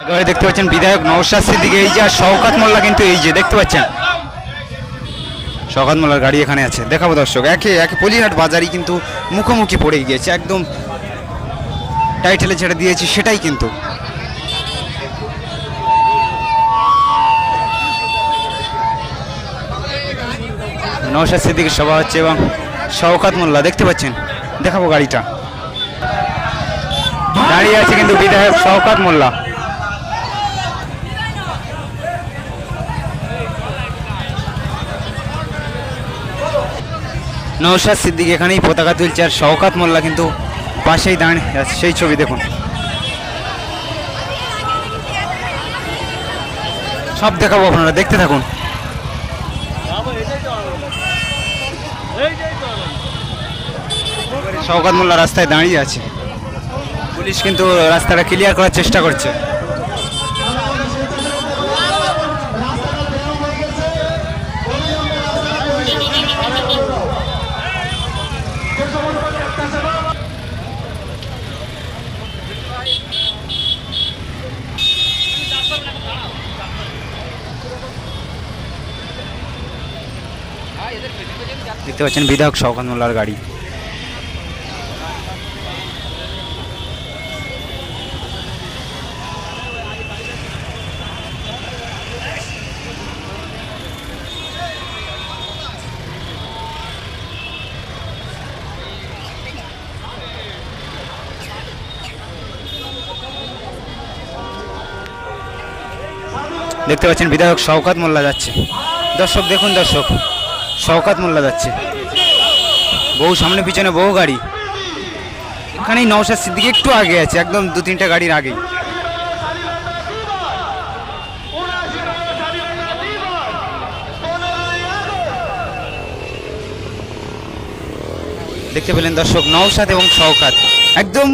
দেখতে পাচ্ছেন বিধায়ক নওশাদ সিদ্দিকী, এই যে আর মোল্লা কিন্তু এই যে, দেখতে পাচ্ছেন? শওকাত মোল্লার গাড়ি এখানে আছে। দেখাবো দর্শক, একে একে পলিহাট বাজারই কিন্তু মুখোমুখি পড়ে গিয়েছে, একদম টাইটেলে যেটা দিয়েছি সেটাই কিন্তু। নওশাদ সিদ্দিকীর সভা হচ্ছে এবং শওকাত মোল্লা, দেখতে পাচ্ছেন? দেখাবো গাড়িটা। দাঁড়িয়ে আছে কিন্তু বিধায়ক শওকাত মোল্লা। নৌশাদ সিদ্দিক এখানেই পতাকা তুলছে আর শওকাত মোল্লা কিন্তু পাশেই দাঁড়িয়ে আছে সেই ছবি দেখুন। সব দেখাবো আপনারা, দেখতে থাকুন। শওকাত মোল্লা রাস্তায় দাঁড়িয়ে আছে। পুলিশ কিন্তু রাস্তাটা ক্লিয়ার করার চেষ্টা করছে। দেখতে পাচ্ছেন বিধায়ক শওকাত মোল্লার গাড়ি। দেখতে পাচ্ছেন বিধায়ক শওকাত মোল্লা যাচ্ছে। দর্শক, দেখুন দর্শক। শওকাত মোল্লা যাচ্ছে। বহু সামনে পিছনে বহু গাড়ি। এখানেই নওশাদ সিদ্দিকি একটু আগে আছে, একদম দু তিনটা গাড়ির আগেই দেখতে পেলেন দর্শক, নওশাদ এবং শওকাত। একদম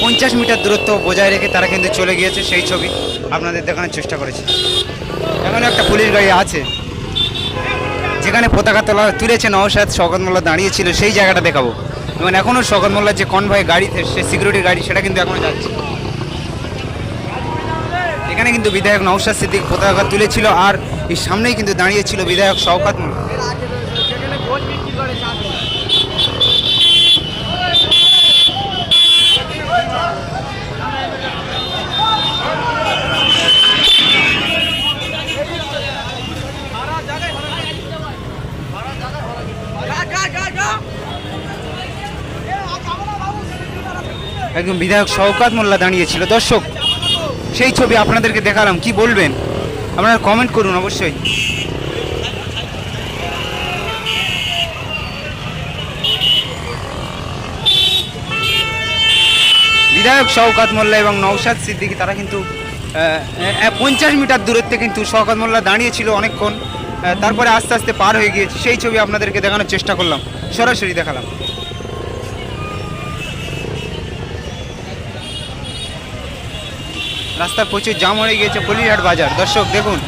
পঞ্চাশ মিটার দূরত্ব বজায় রেখে তারা কিন্তু চলে গিয়েছে সেই ছবি। আপনাদের দেখানোর চেষ্টা করেছি। এখানে একটা পুলিশ গাড়ি আছে। যেখানে পতাকা তোলা তুলেছে নওশাদ শকত মোল্লা দাঁড়িয়েছিল, সেই জায়গাটা দেখাবো। এবং এখনও শকত মোল্লার যে কনভয় গাড়ি, সে সিকিউরিটি গাড়ি, সেটা কিন্তু এখনও যাচ্ছে। এখানে কিন্তু বিধায়ক নওশাদ সিদ্দিক পতাকা তুলেছিল, আর এই সামনেই কিন্তু দাঁড়িয়েছিল বিধায়ক শওকাত মোল্লা একদম বিধায়ক শওকাত মোল্লা দাঁড়িয়েছিল। দর্শক, সেই ছবি আপনাদেরকে দেখালাম। কি বলবেন? আপনারা কমেন্ট করুন অবশ্যই। বিধায়ক শওকাত মোল্লা এবং নওশাদ সিদ্দিকী, তারা কিন্তু পঞ্চাশ মিটার দূরত্বে কিন্তু শওকাত মোল্লা দাঁড়িয়েছিল অনেকক্ষণ। তারপরে আস্তে আস্তে পার হয়ে গিয়েছে। সেই ছবি আপনাদেরকে দেখানোর চেষ্টা করলাম। সরাসরি দেখালাম। রাস্তায় প্রচুর জাম হয়ে গিয়েছে পলিহাট বাজার। দর্শক, দেখুন।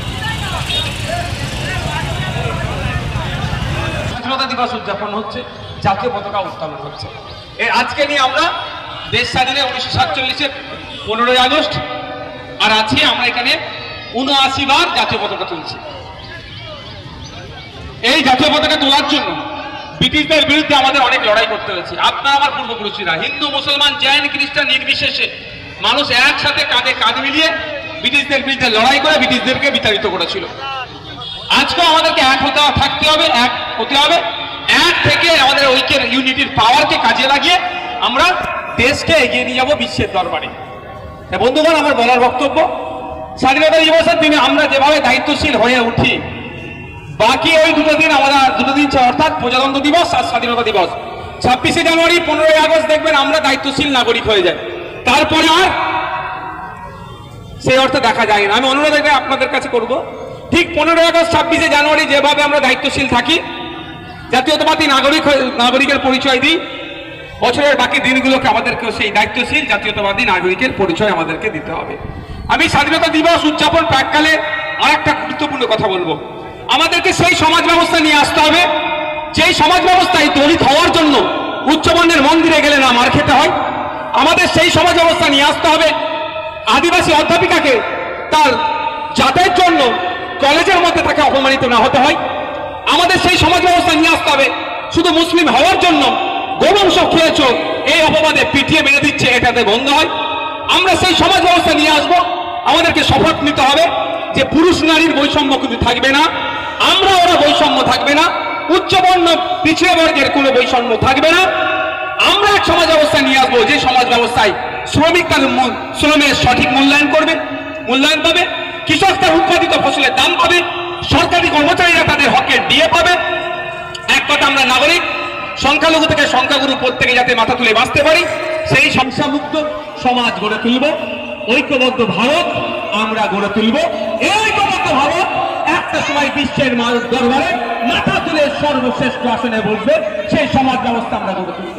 স্বাধীনতা দিবস উদযাপন হচ্ছে, জাতীয় পতাকা উত্তোলন হচ্ছে। এর আজকে নিয়ে আমরা দেশ স্বাধীনে উনিশশো সাতচল্লিশের পনেরোই আগস্ট, আর আজকে আমরা এখানে উনআশি বার জাতীয় পতাকা তুলছি। এই জাতীয় পতাকা তোলার জন্য ব্রিটিশদের বিরুদ্ধে আমাদের অনেক লড়াই করতে হয়েছে। আপনার আমার পূর্বপুরুষরা, হিন্দু, মুসলমান, জৈন, খ্রিস্টান নির্বিশেষে মানুষ একসাথে কাঁধে কাঁধ মিলিয়ে ব্রিটিশদের বিরুদ্ধে লড়াই করে ব্রিটিশদেরকে বিতাড়িত করেছিল। আজকেও আমাদেরকে এক হতে থাকতে হবে, এক হতে হবে। এক থেকে আমাদের ঐক্যের ইউনিটির পাওয়ারকে কাজে লাগিয়ে আমরা দেশকে এগিয়ে নিয়ে যাব বিশ্বের দরবারে। বন্ধুগণ, আমার বলার বক্তব্য স্বাধীনতা দিবসের দিনে আমরা যেভাবে দায়িত্বশীল হয়ে উঠি, বাকি ওই দুটো দিন আমরা দুটো দিন অর্থাৎ প্রজাতন্ত্র দিবস আর স্বাধীনতা দিবস। ছাব্বিশে জানুয়ারি, পনেরোই আগস্ট দেখবেন আমরা দায়িত্বশীল নাগরিক হয়ে যাই। তারপরে আর সেই অর্থে দেখা যায় না। আমি অনুরোধ আপনাদের কাছে করব। ঠিক পনেরোই আগস্ট, ছাব্বিশে জানুয়ারি যেভাবে আমরা দায়িত্বশীল থাকি, জাতীয়তাবাদী নাগরিক নাগরিকের পরিচয় দিই, বছরের বাকি দিনগুলোকে আমাদেরকে সেই দায়িত্বশীল জাতীয়তাবাদী নাগরিকের পরিচয় আমাদেরকে দিতে হবে। আমি স্বাধীনতা দিবস উদযাপন প্রাককালে আর একটা গুরুত্বপূর্ণ কথা বলব। আমাদেরকে সেই সমাজ ব্যবস্থা নিয়ে আসতে হবে। যেই সমাজ ব্যবস্থায় দলিত হওয়ার জন্য উচ্চবর্ণের মন্দিরে গেলে না মার খেতে হয়। আমাদের সেই সমাজ ব্যবস্থা নিয়ে আসতে হবে। আদিবাসী অধ্যাপিকাকে তার যাদের জন্য কলেজের মধ্যে তাকে অপমানিত না হতে হয়। আমাদের সেই সমাজ ব্যবস্থা নিয়ে আসতে হবে। শুধু মুসলিম হওয়ার জন্য গোবংশ খেয়েছ, এই অপবাদে পিটিয়ে মেরে দিচ্ছে, এটাতে বন্ধ হয়। আমরা সেই সমাজ ব্যবস্থা নিয়ে আসব। আমাদেরকে শপথ নিতে হবে যে পুরুষ নারীর বৈষম্য কিন্তু থাকবে না। আমরা ওরা বৈষম্য থাকবে না। উচ্চবর্ণ, পিছিয়ে বর্গের কোনো বৈষম্য থাকবে না। আমরা এক সমাজ ব্যবস্থা নিয়ে আসব, যে সমাজ ব্যবস্থায় শ্রমিক তার শ্রমের সঠিক মূল্যায়ন করবে, মূল্যায়ন পাবে, কৃষক তার উৎপাদিত ফসলের দাম পাবে, সরকারি কর্মচারীরা তাদের হকের দিয়ে পাবে। এক কথা আমরা নাগরিক, সংখ্যালঘু থেকে সংখ্যাগুরু প্রত্যেকে যাতে মাথা তুলে বাঁচতে পারি, সেই সংখ্যামুক্ত সমাজ গড়ে তুলব, ঐক্যবদ্ধ ভারত আমরা গড়ে তুলব। ঐক্যবদ্ধ ভারত একটা সময় বিশ্বের মানুষ দরবারে মাথা তুলে সর্বশ্রেষ্ঠ আসনে বসবে, সেই সমাজ ব্যবস্থা আমরা গড়ে তুলব।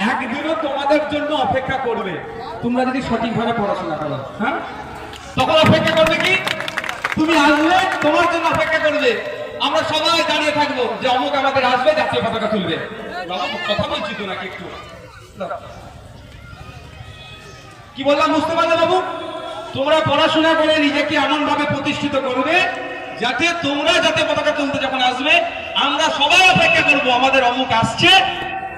একদিনও তোমাদের জন্য অপেক্ষা করবে। তোমরা যদি সঠিকভাবে পড়াশোনা করো হ্যাঁ? তখন অপেক্ষা করবে কি? তুমি আসলে তোমার জন্য অপেক্ষা করবে। আমরা সবাই দাঁড়িয়ে থাকব যে অমুক আমাদের আসবে, জাতীয় পতাকা তুলবে। কথা বলছি তো নাকি একটু। কি বললাম বুঝতে পারলে বাবু? তোমরা পড়াশোনা করে নিজেকে এমন ভাবে প্রতিষ্ঠিত করবে যাতে তোমরা যাতে পতাকা তুলতে যখন আসবে, আমরা সবাই অপেক্ষা করব, আমাদের অমুক আসছে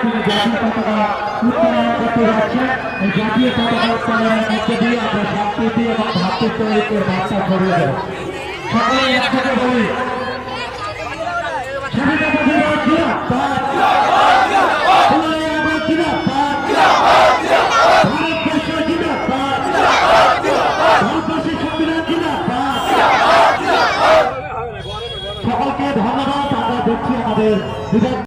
তিনি জাতীয় পতাকা উত্তোলন করতে যাচ্ছেন এই জাতীয় পতাকা উত্তোলনের মধ্যে দিয়ে আমরা সম্প্রীতি এবং ভ্রাতৃত্ব ঐক্যের বার্তা ছড়িয়ে দেব। সকলে একসাথে বলি। সকলকে ধন্যবাদ, আমরা দেখছি আমাদের